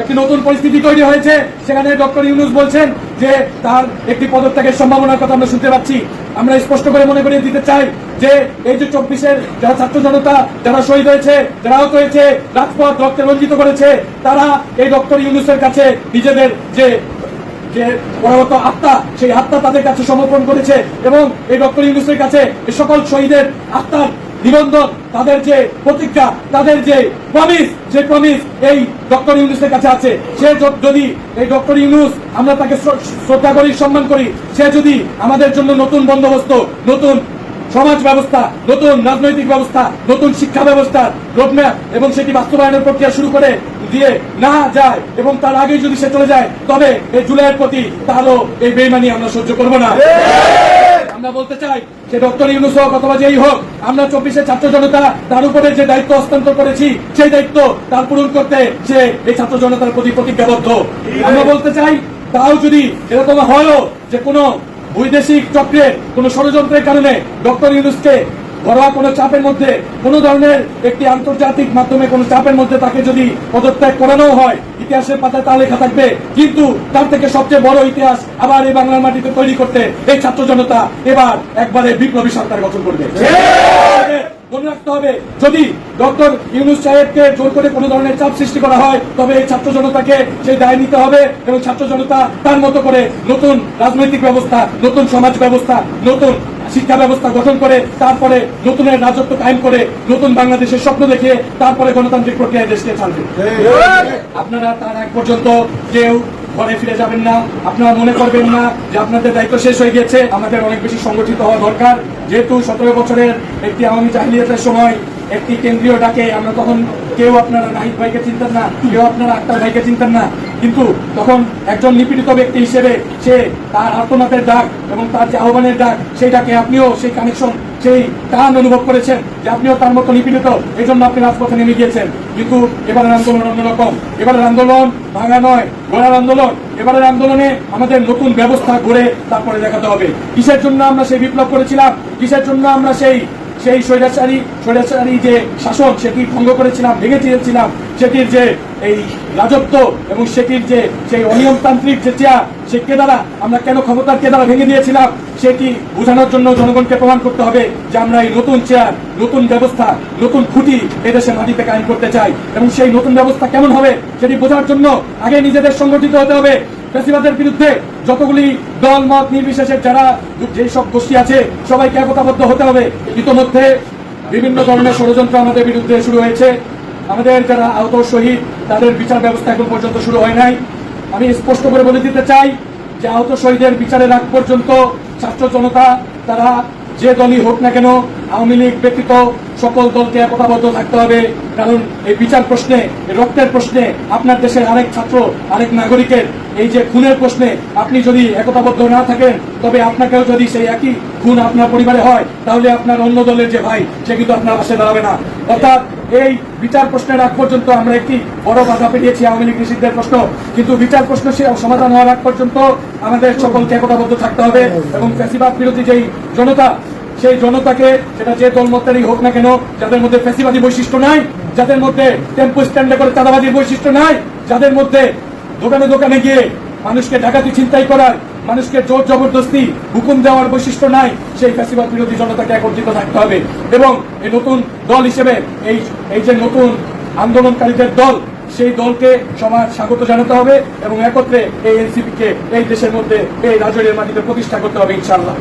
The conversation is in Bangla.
একটি নতুন পরিস্থিতি তৈরি হয়েছে। সেখানে ডক্টর ইউনুস বলছেন যে তার একটি পদত্যাগের সম্ভাবনার কথা আমরা শুনতে পাচ্ছি। আমরা স্পষ্ট করে মনে করিয়ে দিতে চাই যে এই যে চব্বিশের যারা ছাত্র জনতা, যারা শহীদ হয়েছে, যারা আহত হয়েছে, রাজপথ রক্তে রঞ্জিত করেছে, তারা এই ডক্টর ইউনুসের কাছে নিজেদের যে যে আত্মা, সেই আত্মা তাদের কাছে সমর্পণ করেছে এবং এই ডক্টর ইউনুসের কাছে সকল শহীদের আত্মার নিবন্ধন, তাদের যে প্রতিজ্ঞা, তাদের যে প্রমিস যে প্রমিস এই ডক্টর ইউনুসের কাছে আছে। সে যদি এই ডক্টর ইউনুস, আমরা তাকে শ্রদ্ধা করি, সম্মান করি, সে যদি আমাদের জন্য নতুন বন্দোবস্ত, নতুন সমাজ ব্যবস্থা, নতুন রাজনৈতিক ব্যবস্থা, নতুন শিক্ষা ব্যবস্থা রোডম্যাপ এবং সেটি বাস্তবায়নের প্রক্রিয়া শুরু করে দিয়ে না যায় এবং তার আগেই যদি সে চলে যায়, তবে এই জুলাইয়ের প্রতি তারও এই বেইমানি আমরা সহ্য করব না। আমরা বলতে চাই যে ডক্টর ইউনুস হোক অথবা যেই হোক, আমরা চব্বিশে ছাত্র জনতা তার উপরে যে দায়িত্ব হস্তান্তর করেছি, সেই দায়িত্ব তার পূরণ করতে যে এই ছাত্র জনতার প্রতি প্রতিজ্ঞাবদ্ধ। আমরা বলতে চাই, তাও যদি এরকম হয়ও যে কোনো বৈদেশিক চক্রের কোনো ষড়যন্ত্রের কারণে ডক্টর ইউনুসকে ঘরোয়া কোনো চাপের মধ্যে, কোনো ধরনের একটি আন্তর্জাতিক মাধ্যমে কোনো চাপের মধ্যে তাকে যদি পদত্যাগ করানো হয়, ইতিহাসের পাতায় তা লেখা থাকবে। কিন্তু তার থেকে সবচেয়ে বড় ইতিহাস আবার এই বাংলার মাটিতে তৈরি করতে এই ছাত্র জনতা এবার একবারে বিপ্লবী সরকার গঠন করবে। মনে রাখতে হবে, যদি ডক্টর ইউনুস সাহেবকে জোর করে কোনো ধরনের চাপ সৃষ্টি করা হয়, তবে এই ছাত্র জনতাকে সেই দায় নিতে হবে এবং ছাত্র জনতা তার মতো করে নতুন রাজনৈতিক ব্যবস্থা, নতুন সমাজ ব্যবস্থা, নতুন শিক্ষা ব্যবস্থা গঠন করে, তারপরে নতুনের রাজত্ব কায়েম করে, নতুন বাংলাদেশের স্বপ্ন দেখে তারপরে গণতান্ত্রিক প্রক্রিয়ায় দেশকে ছাড়বে আপনারা তার এক পর্যন্ত কেউ ঘরে ফিরে যাবেন না। আপনারা মনে করবেন না যে আপনাদের দায়িত্ব শেষ হয়ে গেছে আমাদের অনেক বেশি সংগঠিত হওয়া দরকার। যেহেতু সতেরো বছরের একটি আওয়ামী জাহিলিয়াতের সময় একটি কেন্দ্রীয় ডাকে আমরা তখন কেউ আপনারা নাহিদ ভাইকে চিনতেন না, কেউ আপনারা আক্তার ভাইকে চিনতেন না। কিন্তু তখন একজন নিপীড়িত ব্যক্তি হিসেবে সে তার আর্তনাথের ডাক এবং তার যে আহ্বানের ডাক, সেই ডাকে আপনিও সেই কানেকশন সেই টান অনুভব করেছেন যে আপনিও তার মতো নিপীড়িত। এই জন্য আপনি রাজপথে নেমে গিয়েছেন। কিন্তু এবারের আন্দোলন অন্যরকম। এবারের আন্দোলন ভাঙা নয়, গড়ার আন্দোলন। এবারের আন্দোলনে আমাদের নতুন ব্যবস্থা গড়ে তারপরে দেখাতে হবে। কিসের জন্য আমরা সেই বিপ্লব করেছিলাম? কিসের জন্য আমরা সেই সেই স্বৈরাচারী স্বৈরাচারী যে শাসন সেটি ভঙ্গ করেছিলাম ভেঙে দিয়েছিলাম। সেটির যে এই রাজত্ব এবং সেটির যে সেই অনিয়মতান্ত্রিক যে চেয়ার সে কেদারা, আমরা কেন ক্ষমতার কেদারা ভেঙে দিয়েছিলাম, সেটি বোঝানোর জন্য জনগণকে প্রমাণ করতে হবে যে আমরা এই নতুন চেয়ার নতুন ব্যবস্থা, নতুন খুঁটি এদেশে মাটিতে কায়েম করতে চাই। এবং সেই নতুন ব্যবস্থা কেমন হবে সেটি বোঝার জন্য আগে নিজেদের সংগঠিত হতে হবে। ফেসিবাদের বিরুদ্ধে যতগুলি দল, মত নির্বিশেষে যারা যেসব গোষ্ঠী আছে, সবাইকে একতাবদ্ধ হতে হবে। ইতোমধ্যে বিভিন্ন ধরনের ষড়যন্ত্র আমাদের বিরুদ্ধে শুরু হয়েছে। আমাদের যারা আহত শহীদ, তাদের বিচার ব্যবস্থা এখন পর্যন্ত শুরু হয় নাই। আমি স্পষ্ট করে বলে দিতে চাই যে আহত শহীদের বিচারের আগ পর্যন্ত ছাত্র জনতা, তারা যে দলই হোক না কেন, আওয়ামী লীগ ব্যতীত সকল দলকে একতাবদ্ধ থাকতে হবে। কারণ এই বিচার প্রশ্নে রক্তের প্রশ্নে আপনার দেশের আরেক ছাত্র, আরেক নাগরিকের এই যে খুনের প্রশ্নে আপনি যদি একতাবদ্ধ না থাকেন, তবে আপনাকেও যদি সেই একই খুন আপনার পরিবারে হয়, তাহলে আপনার অন্য দলের যে ভাই, সে কিন্তু আপনার পাশে দাঁড়াবে না। অর্থাৎ এই বিচার প্রশ্নের আগ পর্যন্ত আমরা একটি বড় বাধা পেরিয়েছি আওয়ামী লীগ নিষিদ্ধের প্রশ্ন। কিন্তু বিচার প্রশ্ন সমাধান হওয়ার আগ পর্যন্ত আমাদের সকলকে একতাবদ্ধ থাকতে হবে এবং ফ্যাসিবাদ বিরোধী যেই জনতা সেই জনতাকে, সেটা যে দলমতেরই হোক না কেন, যাদের মধ্যে ফ্যাসিবাদী বৈশিষ্ট্য নাই, যাদের মধ্যে টেম্পো স্ট্যান্ডে করে চাঁদাবাদীর বৈশিষ্ট্য নাই, যাদের মধ্যে দোকানে দোকানে গিয়ে মানুষকে ডাকাতি চিন্তাই করার, মানুষকে জোর জবরদস্তি হুকুম দেওয়ার বৈশিষ্ট্য নাই, সেই ফ্যাসিবাদ বিরোধী জনতাকে একত্রিত থাকতে হবে। এবং এই নতুন দল হিসেবে, এই এই যে নতুন আন্দোলনকারীদের দল, সেই দলকে সমাজ স্বাগত জানাতে হবে এবং একত্রে এই এনসিপি কে এই দেশের মধ্যে, এই রাজনীতির মাটিতে প্রতিষ্ঠা করতে হবে ইনশাআল্লাহ।